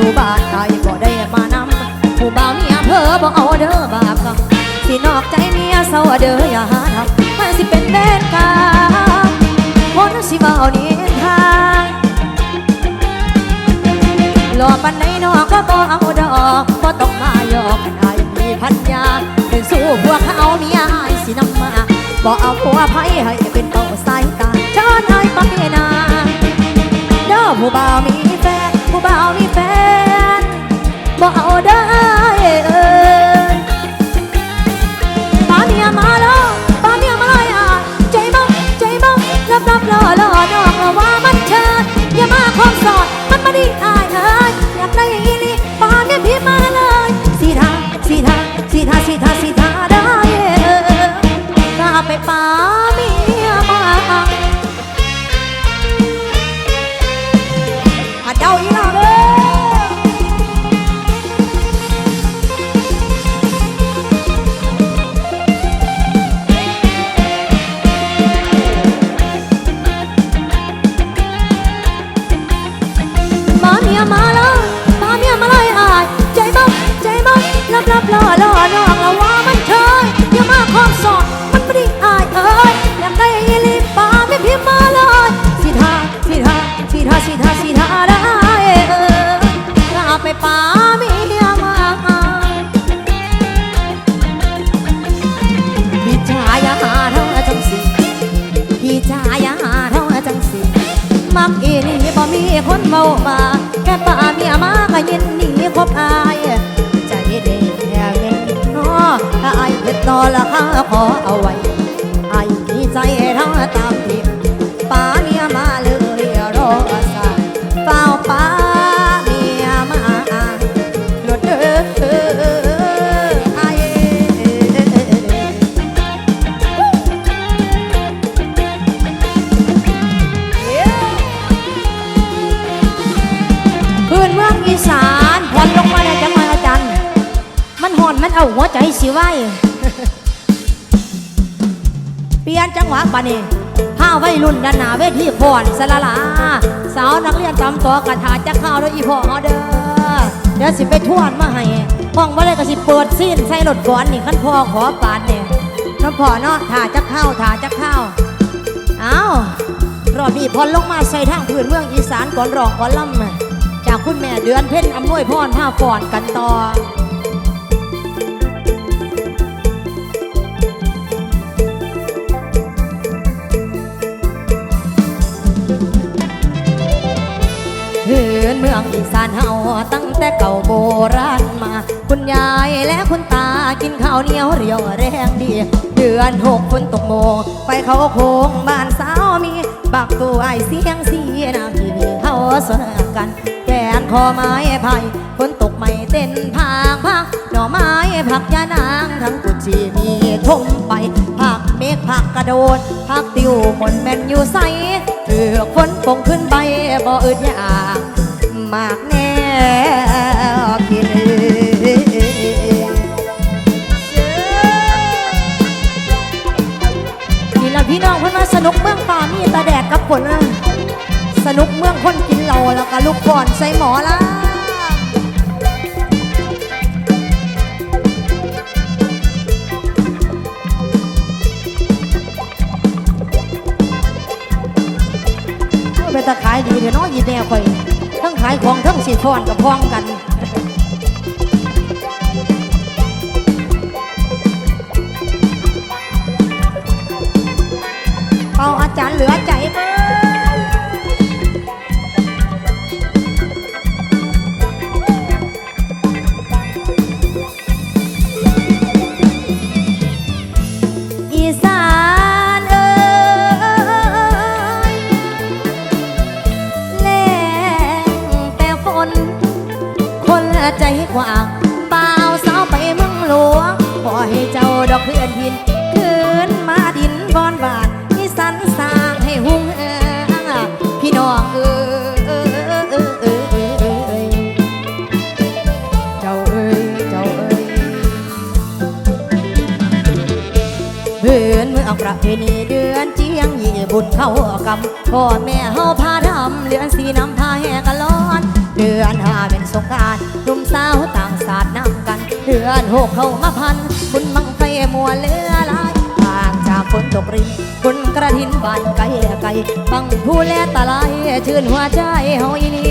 อยู่บ้านไกลบ่ได้มานำผู้บ่าวเนี่ยเพอบ่เอาเด้อบาปกรรมสินอกใจเมียเศร้าเด้ออย่าหาทำมันสิเป็นเวรกรรมคนสิบ่าวนี้ทางหล่อปันไหนนอกก็บ่เอาดอกบ่ต้องมาหยอกให้มีพันยาเป็นสู้พวกเขาเมียไอสินำมาบ่เอาผัวไผให้เป็นเป้าสายตาเชิญไอ้ปักเนาเด้อผู้บ่าวมี ผู้บ่าวมีแฟนบ่เอาได้เอ้ยป้าเมียมาแล้วป้าเมียมาเลยอะใจบ้งใจบ้งรับรับรอรอ พี่ชายอาหาเท่าจังสิมักอีนี่บ่มีคนเมามาแค่ป่าเมียมาก็ยินดีคบอายใจเด็กแย่เงินน้อถ้าอายเผ็ดต่อละข้าขอเอาไว้ มันห่นเอาหัวใจสิไหวเปลี่ยนจังหวะปานี่ผ้าไว้รุ่นด้านหน้าเวทีผ่อนสละลา สาวนักเรียนจำตัวกระถาจะเข้าวแล้วอีพ่อเด้อเดี๋ยวสิไปทวนมาให้ห้องว่าเลยก็สิเปิดซีนใส่รถก่อนนี่ขั้นพ่อขอปานเนี่ยน้องพ่อเนาะถาจะเข้าถาจะเข้าเอารอบนี้พอลงมาใส่ทางพื้นเมืองอีสานก่อนร้องก่อนล่ำจากคุณแม่เดือนเพ่นอำนวยพรผ้าฟอนกันต่อางอีสานเฮาตั้งแต่เก่าโบราณมา คุณยายและคุณตากินข้าวเหนียวเรียวแรงดี เดือนหกฝนตกโมงไปเขาโค้งบ้านสาวมี บักตัวไอเสียงสีนาทีนี้เขาสนกัน แกนคอไม้ไผ่ฝนตกไม่เต้นพางพักหน่อไม้ผักยานางทั้งกุชีมีทมไปผักเมฆผักกระโดดผักติวมนแม่นอยู่ใสเถือกฝนปงขึ้นใบบ่อึดอยาก มากแน่กินนี่ละพี่น้องเพื่อนมาสนุกเมืองป่ามีตาแดดกับฝนนะสนุกเมืองคนกินเหล้าแล้วก็ลูกก่อนใส่หมอละเป็นตาขายดีเดี๋ยวน้อยยีแน่ข่อย ทั้งขายของทั้งสีฟอนกับพ้องกันเป่าอาจารย์เหลือใจเบ้อ เมืองประเดือนเจียงยี่บุญเข้ากำพ่อแม่เฮาพาทำเดือนสีน้ำพาแห่กันร้อน เดือนห้าเป็นสงการหนุ่มสาวต่างศาสตร์นำกัน เดือนหกเข้ามาพันบุญมังไฟมัวเลือ ฝนตกรินคนกระถินบ้านไก่ไก่บังผู้แลตะไลชื่นหัวใจเฮาอีหลี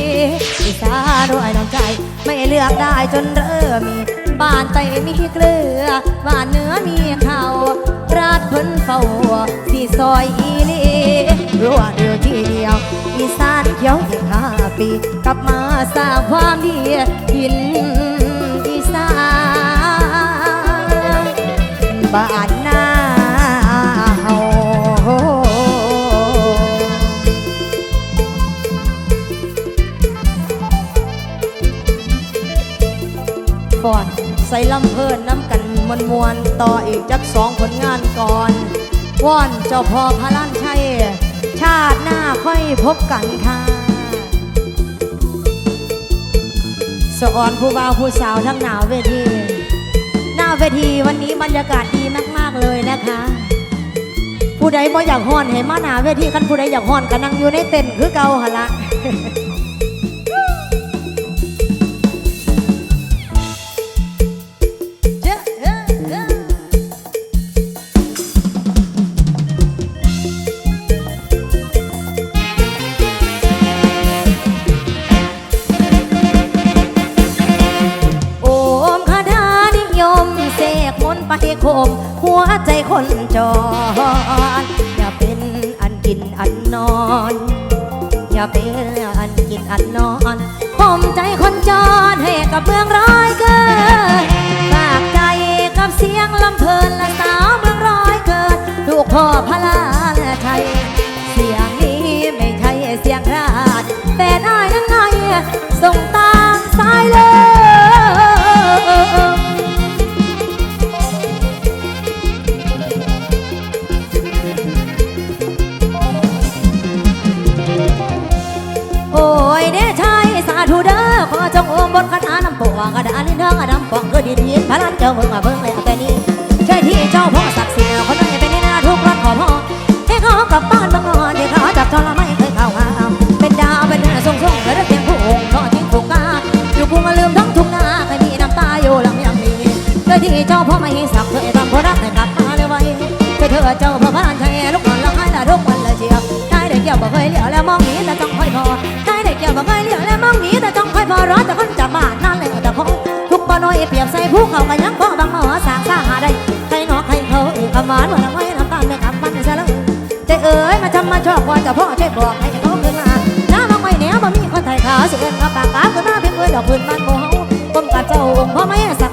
อีสาด้วยน้ำใจ ไม่เลือกได้จนเริ่มมีบ้านไตมีเกลือบ้านเหนื้อมีข้าวราดเพิ่นเฝ้าสีซอยอีหลีรัวเดียวทีเดียวอีสานเขียวอีกห้าปี กลับมาสร้างความดีกินอีสานบ้าน ก่อน ใส่ลำเพลินน้ำกันมวนมวนๆต่ออีกจักสองผลงานก่อนว่อนเจ้าพ่อพระล้านชัย ชาติหน้าค่อยพบกันค่ะสะออนผู้บ่าวผู้สาวทั้งหนาวเวที หน้าเวทีวันนี้บรรยากาศดีมาก ๆ เลยนะคะ ผู้ใดบ่อยากฮ้อนให้มาหนาเวทีคันผู้ใดอยากฮ้อนก็นั่งอยู่ในเต็นท์คือเก่าหละ หัวใจคนจร อย่าเป็นอันกินอันนอน อย่าเป็นอันกินอันนอนผมใจคนจรให้กับเมืองร้อยเกิดฝากใจกับเสียงลำเพลินและสาวเมืองร้อยเกิดลูกพ่อพระลาและไทยเสียงนี้ไม่ใช่เสียงราดแต่ได้ยังไงส่งต จงโอมบนคาถาน้ำปวงกระดานลิ้นเทิงอดำปองคือดีดีพลันเจ้าเบิ่งมาเบิ่งเลยเอาแต่นี้ใช่ที่เจ้าพ่อศักดิ์สิทธิ์คนนั้นเป็นนี่นาทุกรักขอพ่อให้เขากลับบ้านบางนอนที่เขาจับทรไม่เคยเข้าหาเป็นดาวเป็นเนื้อทรงทรงเคยได้เพียงผู้องค์ทอดทิ้งถูกกาอยู่กรุงลืมทั้งทุ่งนาเคยมีน้ำตาอยู่หลังยังมีใช่ที่เจ้าพ่อไม่สักดิ์เคยทำคนรักให้กลับมาเลยไว้เคยเธอเจ้าพ่อพระลันชัย ทุกปน้อยเปรียบใส่ผู้เขากันยังพ่อบางหมอสางสาหาได้ใครนอใครเขาเอกมานว่าละไว้น้ำตาลไม่ขับมันซะแล้วใจเอ๋ยมาจำมาชอบว่าจะพ่อช่วยบอกให้เขาขึ้นมาน้ำบางไม่เนียวบ่มีคนไทยขาวเสือนกับปากกาขึ้นมาเพียงเงินดอกพื้นบ้านโมเฮาก้มกับเจ้าองค์พ่อไม่สั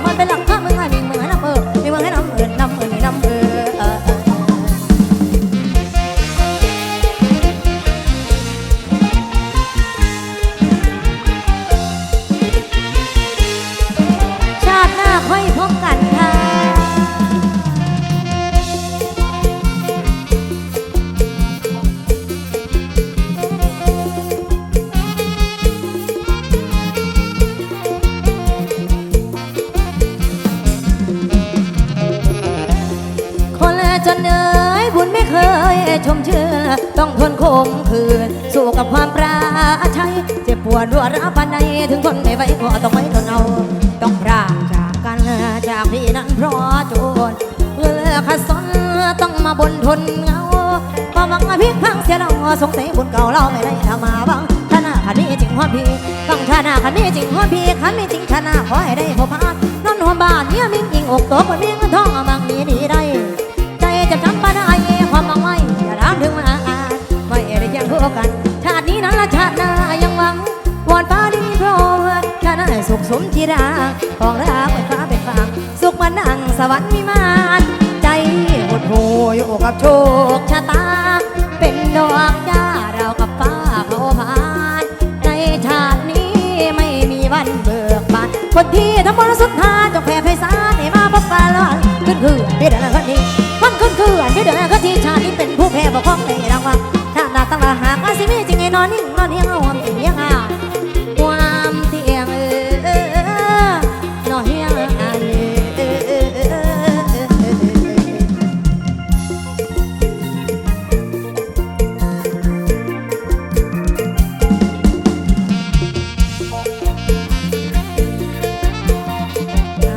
จนเอ๋ยบุญไม่เคยชมเชื่อ ต้องทนคมคืน สู้กับความปราชัยเจ็บปวดรัวร้าวปานใดถึงทนไม่ไหวก็ต้องไม่ทนเอาต้องพรากจากกันจากพี่นั้นเพราะโจรเมื่อขัดสนต้องมาบนทนเงาพอมังพิกพังเสียเราสงสัยบุญเก่าเราไม่ได้ทำมาบ้างถ้านาขันนี้จริงหัวพี่ต้องถ้านาขันนี้จริงหัวพี่ขันไม่จริงชนะขอให้ได้พบพานนอนหัวบ้านเนี่ยมิ่งยิงอกตัวคนมีเงินทองมังมีดีได้ คู่กัน ชาตินี้นั้นละชาติหน้ายังหวังวอนฟ้าดีโปรดชาติหน้าสุขสมจีราของรักเป็นฟ้าเป็นฟางสุขมันดังสวรรค์วิมานใจหดหูอยู่กับโชคชะตา เป็นดอกจ้าเรากับฟ้าเขาผ่าน ในชาตินี้ไม่มีวันเบิกบานคนที่ทำบนสุดท้ายจง นอนนิ่งนอนเฮียงเอาหอมเฮียงอะความเที่ยงเออเออเออนอนเฮียงอะเออ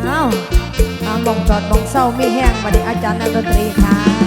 เอาวเองจอดมองเศร้ามีแห้งมาดิอาจารย์นักดนตรีค่ะ